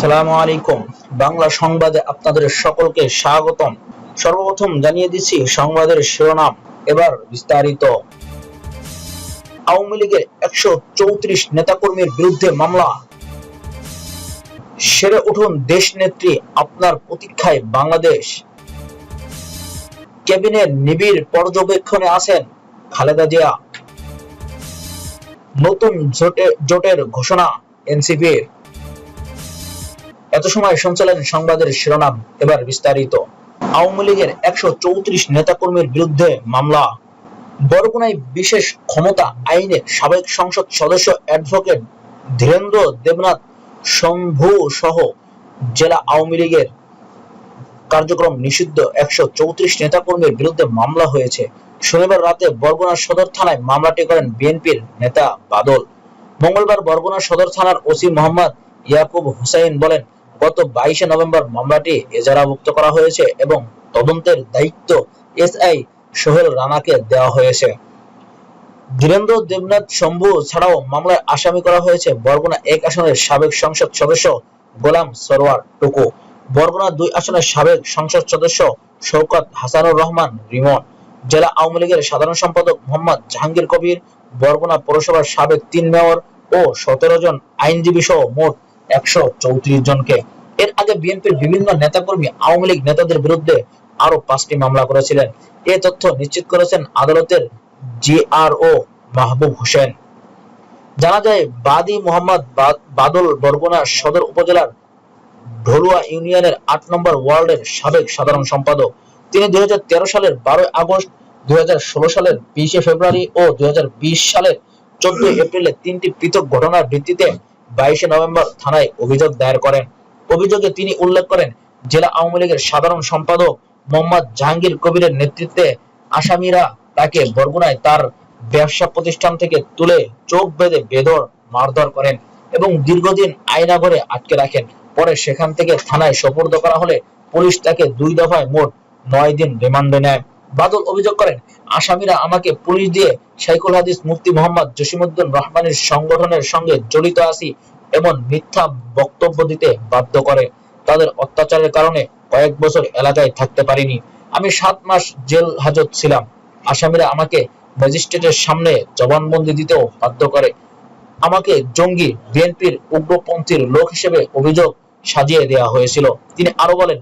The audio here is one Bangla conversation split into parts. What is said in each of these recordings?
আসসালামু আলাইকুম। বাংলা সংবাদে আপনাদের সকলকে স্বাগতম। সর্বপ্রথম জানিয়ে দিচ্ছি সংবাদের শিরোনাম। এবার বিস্তারিত। আওয়ামী লীগের একশো চৌত্রিশ নেতাকর্মীর বিরুদ্ধে মামলা। সেরে উঠুন দেশ নেত্রী আপনার প্রতীক্ষায় বাংলাদেশ। ক্যাবিনেট নিবিড় পর্যবেক্ষণে আছেন খালেদা জিয়া। নতুন জোটে জোটের ঘোষণা এনসিপির। এত সময় শুনছিলেন সংবাদের শিরোনাম এবার বিস্তারিত। আওয়ামী লীগের একশো চৌত্রিশ নেতাকর্মীর বিরুদ্ধে মামলা। বরগুনায় বিশেষ ক্ষমতা আইনে সাবেক সংসদ সদস্য অ্যাডভোকেট ধীরেন্দ্র দেবনাথ শম্ভু সহ জেলা আওয়ামী লীগের কার্যক্রম নিষিদ্ধ একশো চৌত্রিশ নেতাকর্মীর বিরুদ্ধে মামলা হয়েছে। শনিবার রাতে বরগুনা সদর থানায় মামলাটি করেন বিএনপির নেতা বাদল। মঙ্গলবার বরগুনা সদর থানার ওসি মোহাম্মদ ইয়াকুব হুসাইন বলেন গত বাইশে নভেম্বর মামলাটি এজারাভুক্ত করা হয়েছে এবং তদন্তের দায়িত্ব এসআই সোহেল রানাকে দেওয়া হয়েছে। ধীরেন্দ্র দেবনাথ শম্ভু ছাড়াও মামলায় আসামি করা হয়েছে বরগুনা এক আসনের সাবেক সংসদ সদস্য গোলাম সরোয়ার টুকু, বরগুনা দুই আসনের সাবেক সংসদ সদস্য শওকত হাসানুর রহমান রিমন, জেলা আওয়ামী লীগের সাধারণ সম্পাদক মোহাম্মদ জাহাঙ্গীর কবির, বরগুনা পৌরসভার সাবেক তিন মেয়র ও সতেরো জন আইনজীবী সহ মোট একশো চৌত্রিশ জনকে। এর আগে বিএনপির বিভিন্ন নেতাকর্মী, আওয়ামী লীগ নেতাদের বিরুদ্ধে আরও পাঁচটি মামলা করেছিলেন। এ তথ্য নিশ্চিত করেছেন আদালতের জিআরও মাহবুব হোসেন। জানা যায়, বাদী মোহাম্মদ বাদল বরগুনা সদর উপজেলার ঢলুয়া ইউনিয়নের আট নম্বর ওয়ার্ডের সাবেক সাধারণ সম্পাদক। তিনি দুই হাজার তেরো সালের বারোই আগস্ট, দুই হাজার ষোলো সালের বিশে ফেব্রুয়ারি ও দুই হাজার বিশ সালের চোদ্দই এপ্রিলে তিনটি পৃথক ঘটনার ভিত্তিতে বাইশে নভেম্বর থানায় অভিযোগ দায়ের করেন। অভিযোগে তিনি উল্লেখ করেন, জেলা আওয়ামী লীগের সাধারণ সম্পাদক মোহাম্মদ জাহাঙ্গীর কবিরের নেতৃত্বে আসামিরা তাকে বরগুনায় তার ব্যবসা প্রতিষ্ঠান থেকে তুলে চোখ বেঁধে বেদর, মারধর করেন এবং দীর্ঘদিন আয়নাঘরে আটকে রাখেন। পরে সেখান থেকে থানায় সোপর্দ করা হলে পুলিশ তাকে দুই দফায় মোট নয় দিন রিমান্ডে নেয়। বাদল অভিযোগ করেন, আসামিরা আমাকে পুলিশ দিয়ে শাইখুল হাদিস মুফতি মোহাম্মদ জসিমউদ্দিন রহমানের সংগঠনের সঙ্গে জড়িত আছি এমন মিথ্যা বক্তব্য দিতে বাধ্য করে। তাদের অত্যাচারের কারণে কয়েক বছর এলাকায় থাকতে পারিনি। আমি সাত মাস জেল হাজত ছিলাম। আসামিরা আমাকে ম্যাজিস্ট্রেটের সামনে জবানবন্দি দিতেও বাধ্য করে। আমাকে জঙ্গি বিএনপির উগ্রপন্থীর লোক হিসেবে অভিযোগ সাজিয়ে দেওয়া হয়েছিল। তিনি আরও বলেন,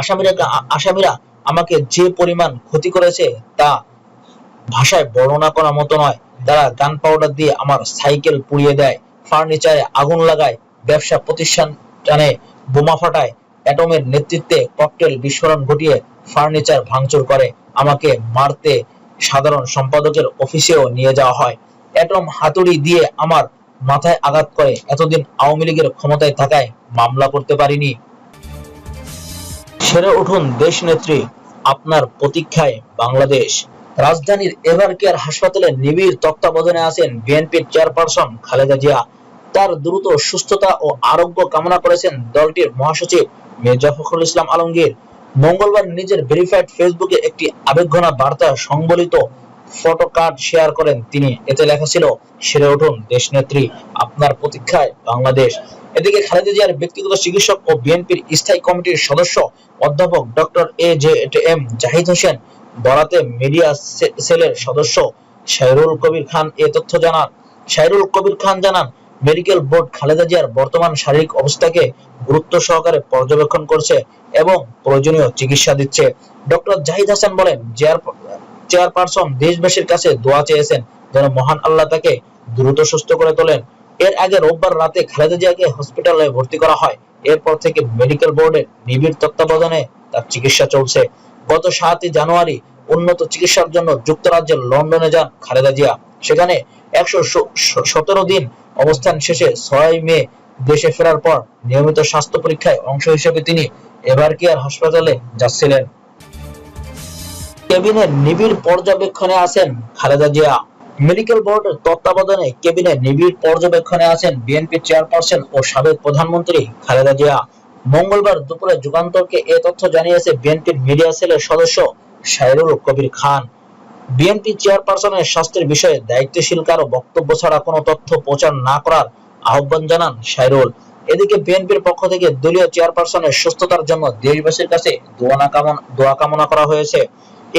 আসামিরা আসামিরা আমাকে যে পরিমাণ ক্ষতি করেছে তা ভাষায় বর্ণনা করার মতো নয়। তারা গান পাউডার দিয়ে আমার সাইকেল পুড়িয়ে দেয় ফার্নিচারে আগুন লাগায়, ব্যবসা প্রতিষ্ঠানে বোমা ফাটায়, অ্যাটমের নেতৃত্বে ককটেল বিস্ফোরণ ঘটিয়ে ফার্নিচার ভাঙচুর করে, আমাকে মারতে সাধারণ সম্পাদকের অফিসেও নিয়ে যাওয়া হয়। অ্যাটম হাতুড়ি দিয়ে আমার মাথায় আঘাত করে, এতদিন আওয়ামী লীগের ক্ষমতায় থাকায় মামলা করতে পারিনি। সেরে উঠুন দেশ নেত্রী, আপনার প্রতীক্ষায় বাংলাদেশ। রাজধানীর এভার কেয়ার হাসপাতালে নিবিড় তত্ত্বাবধানে আছেন বিএনপির চেয়ারপারসন খালেদা জিয়া। তার দ্রুত সুস্থতা ও আরোগ্য কামনা করেছেন দলটির মহাসচিব মির্জা ফখরুল ইসলাম আলমগীর। মঙ্গলবার নিজের ভেরিফাইড ফেসবুকে একটি আবেগঘনা বার্তা সংবলিত ফটো কার্ড শেয়ার করেন তিনি। এতে লেখা ছিল, সেরে উঠুন দেশনেত্রী আপনার প্রতীক্ষায় বাংলাদেশ। এদিকে খালেদা জিয়ার ব্যক্তিগত চিকিৎসক ও বিএনপির স্থায়ী কমিটির সদস্য অধ্যাপক doctor A J M Zahid Hossain, বরাতে মিডিয়া সেলের সদস্য শাহরুল কবির খান এ তথ্য জানান। শাহরুল কবির খান জানান, মেডিকেল বোর্ড খালেদা জিয়ার বর্তমান শারীরিক অবস্থাকে গুরুত্ব সহকারে পর্যবেক্ষণ করছে এবং প্রয়োজনীয় চিকিৎসা দিচ্ছে। ডক্টর জাহিদ হাসান বলেন চেয়ার চেয়ারপারসন দেশবাসীর কাছে দোয়া চেয়েছেন যেন মহান আল্লাহ তাকে দ্রুত সুস্থ করে তোলেন। এর আগে রোববার রাতে খালেদা জিয়াকে হসপিটালে ভর্তি করা হয়। এরপর থেকে মেডিকেল বোর্ডের নিবিড় তত্ত্বাবধানে তার চিকিৎসা চলছে। গত সাতই জানুয়ারি উন্নত চিকিৎসার জন্য যুক্তরাজ্যের লন্ডনে যান খালেদা জিয়া। সেখানে একশো সতেরো দিন অবস্থান শেষে ছয় মে দেশে ফেরার পর নিয়মিত স্বাস্থ্য পরীক্ষায় অংশ হিসেবে তিনি এভারকেয়ার হাসপাতালে যাচ্ছিলেন। কেবিনের নিবিড় পর্যবেক্ষণে আছেন খালেদা জিয়া। মেডিকেল বোর্ডের তত্ত্বাবধানে কেবিনে নিবিড় পর্যবেক্ষণে আছেন বিএনপি চেয়ারপারসন ও সাবেক প্রধানমন্ত্রী খালেদা জিয়া। মঙ্গলবার দুপুরে যুগান্তরকে এ তথ্য জানিয়েছে বিএনপির মিডিয়া সেলের সদস্য শাহরুল কবির খান। বিএনপি চেয়ারপারসনের স্বাস্থ্যের বিষয়ে দায়িত্বশীল কারও বক্তব্য ছাড়া কোনো তথ্য প্রচার না করার আহ্বান জানান শাহরুল। এদিকে বিএনপির পক্ষ থেকে দলীয় চেয়ারপারসনের সুস্থতার জন্য দেশবাসীর কাছে দোয়া কামনা করা হয়েছে।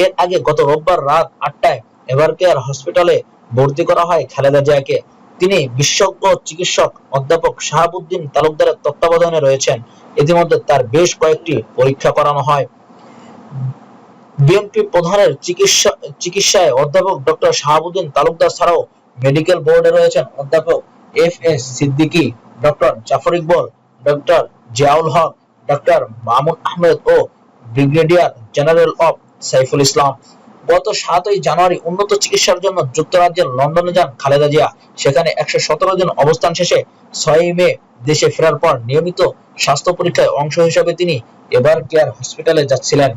এর আগে গত রোববার রাত আটটায় এভারকেয়ার হসপিটালে ভর্তি করা হয় খালেদা জিয়াকে। তিনি বিশেষজ্ঞ চিকিৎসক অধ্যাপক শাহাবুদ্দিন তালুকদারের তত্ত্বাবধানে রয়েছেন। ইতিমধ্যে তার বেশ কয়েকটি পরীক্ষা করানো হয়। বিএনপি প্রধানের চিকিৎসা চিকিৎসায় অধ্যাপক ডক্টর শাহাবুদ্দিন তালুকদার ছাড়াও মেডিকেল বোর্ডে রয়েছেন অধ্যাপক F S Siddiqui, doctor Zafar Iqbal, doctor Ziaul Haque, doctor Mamun Ahmed O brigadier general of Saiful Islam. গত সাতই জানুয়ারি উন্নত চিকিৎসার জন্য যুক্তরাজ্যের লন্ডনে যান খালেদা জিয়া। সেখানে একশো সতেরো দিন অবস্থান শেষে ছয়ই মে দেশে ফেরার পর নিয়মিত স্বাস্থ্য পরীক্ষায় অংশ হিসেবে তিনি এবার কেয়ার হসপিটালে যাচ্ছিলেন।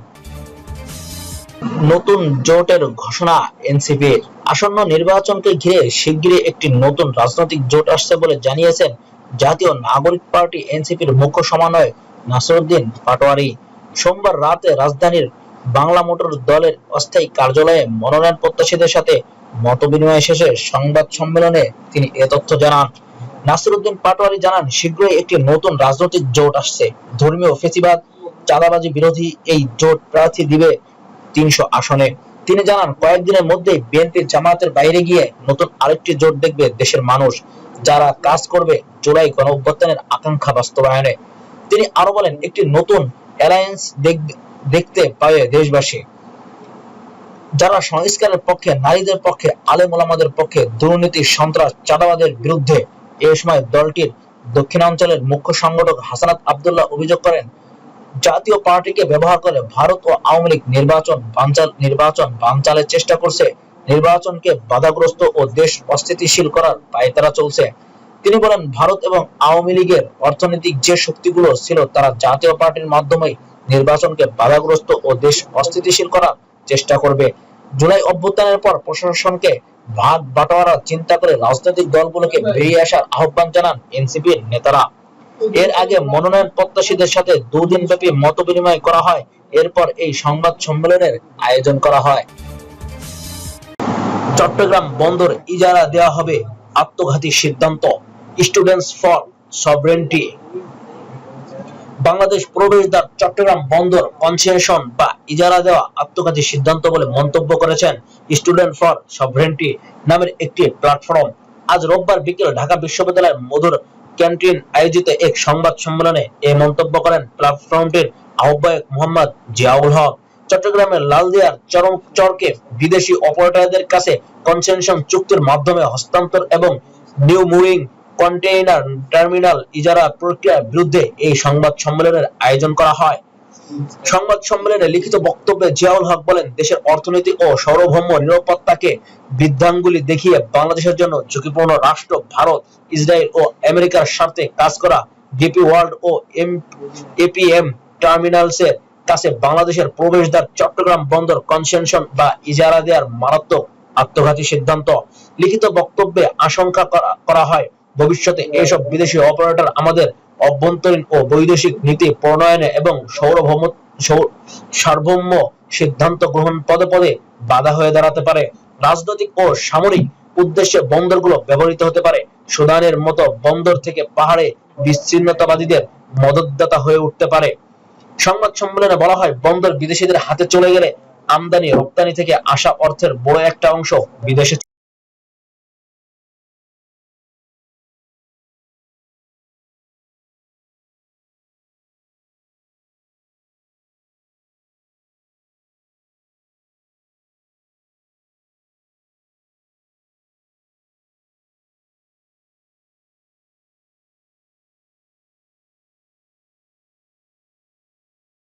নতুন জোটের ঘোষণা এনসিপির। আসন্ন নির্বাচনকে ঘিরে শিগগিরই একটি নতুন রাজনৈতিক জোট আসছে বলে জানিয়েছেন জাতীয় নাগরিক পার্টি এনসিপির মুখ্য সমন্বয় নাসরুদ্দিন পাটোয়ারি। সোমবার রাতে রাজধানীর বাংলা মোটর দলের অস্থায়ী কার্যালয়ে মনোনয়ন প্রত্যাশীদের সাথে মতবিনিময় শেষে সংবাদ সম্মেলনে তিনি এ তথ্য জানান। নাসিরুদ্দিন পাটোয়ারি জানান, শীঘ্রই একটি নতুন রাজনৈতিক জোট আসছে। ধর্মীয় ফেসিবাদ, চাঁদাবাজি বিরোধী এই জোট প্রার্থী দিবে তিনশো আসনে। তিনি জানান, কয়েকদিনের মধ্যেই বিএনপির জামায়াতের বাইরে গিয়ে নতুন আরেকটি জোট দেখবে দেশের মানুষ, যারা কাজ করবে জুলাই গণ অভ্যুত্থানের আকাঙ্ক্ষা বাস্তবায়নে। তিনি আরও বলেন, একটি নতুন অ্যালায়েন্স দেখতে পাবে দেশবাসী। যারা সংস্কারের পক্ষে, নারীদের পক্ষে, আলেম ওলামাদের পক্ষে দুর্নীতি, সন্ত্রাস চাঁদাবাদের বিরুদ্ধে এ সময় দলটির দক্ষিণাঞ্চলের মুখ্য সংগঠক হাসানাত আবদুল্লাহ অভিযোগ করেন, জাতীয় পার্টিকে ব্যবহার করে ভারত ও আওয়ামী লীগ নির্বাচন বানচাল নির্বাচন বানচালের চেষ্টা করছে। নির্বাচনকে বাধাগ্রস্ত ও দেশ অস্থিতিশীল করার পায়তারা চলছে। তিনি বলেন, ভারত এবং আওয়ামী লীগের অর্থনৈতিক যে শক্তিগুলো ছিল, তারা জাতীয় পার্টির মাধ্যমে নির্বাচনকে বাধাগ্রস্ত ও দেশ অস্থিতিশীল করার চেষ্টা করবে। জুলাই অভ্যুত্থানের পর প্রশাসনকে ভাগ বাটোয়ারা চিন্তা করে রাজনৈতিক দলগুলোকে বেরিয়ে আসার আহ্বান জানান এনসিপির নেতারা। এর আগে মনোনয়ন প্রত্যাশীদের সাথে দুদিন ব্যাপী মত বিনিময় করা হয়। এরপর এই সংবাদ সম্মেলনের আয়োজন করা হয়। চট্টগ্রাম বন্দর ইজারা দেওয়া হবে আত্মঘাতী সিদ্ধান্ত। Students for sovereignty. বাংলাদেশ প্রবেশদ্বার, চট্টগ্রাম বন্দর কনসেশন বা ইজারা দেওয়া আত্মঘাতী সিদ্ধান্ত বলে মন্তব্য করেছেন স্টুডেন্ট ফর সভরেন্টি নামের একটি প্ল্যাটফর্ম আজ রোববার বিকেল ঢাকা বিশ্ববিদ্যালয়ের মধুর ক্যান্টিন আয়োজিত এক সংবাদ সম্মেলনে এই মন্তব্য করেন প্ল্যাটফর্মটির আহ্বায়ক মোহাম্মদ জিয়াউল হক। চট্টগ্রামের লালদিয়ার চরম চরকে বিদেশি অপারেটরদের কাছে কনসেনশন চুক্তির মাধ্যমে হস্তান্তর এবং নিউ মুভিং কন্টেইনার টার্মিনাল ইজারা প্রক্রিয়ার বিরুদ্ধে এই সংবাদ সম্মেলনের আয়োজন করা হয়। সংবাদ সম্মেলনে লিখিত বক্তব্যে জিয়াউল হক বলেন, দেশের অর্থনীতি ও সার্বভৌম নিরাপত্তাকে বৃদ্ধাঙ্গুলি দেখিয়ে বাংলাদেশের জন্য ঝুঁকিপূর্ণ রাষ্ট্র ভারত, ইসরায়েল ও আমেরিকার স্বার্থে কাজ করা ডিপি ওয়ার্ল্ড ও এম, এপিএম টার্মিনালসের কাছে বাংলাদেশের প্রবেশদ্বার চট্টগ্রাম বন্দর কনসেনশন বা ইজারা দেওয়ার মারাত্মক আত্মঘাতী সিদ্ধান্ত। লিখিত বক্তব্যে আশঙ্কা করা হয় ভবিষ্যতে এসব বিদেশি অপারেটর আমাদের অভ্যন্তরীণ ও বৈদেশিক নীতি প্রণয়নে এবং সৌরভৌম সার্বভৌম সিদ্ধান্ত গ্রহণ পদে পদে বাধা হয়ে দাঁড়াতে পারে। রাজনৈতিক ও সামরিক উদ্দেশ্যে বন্দরগুলো ব্যবহৃত হতে পারে। সুদানের মতো বন্দর থেকে পাহাড়ে বিচ্ছিন্নতাবাদীদের মদতদাতা হয়ে উঠতে পারে। সংবাদ সম্মেলনে বলা হয়, বন্দর বিদেশিদের হাতে চলে গেলে আমদানি রপ্তানি থেকে আসা অর্থের বড় একটা অংশ বিদেশে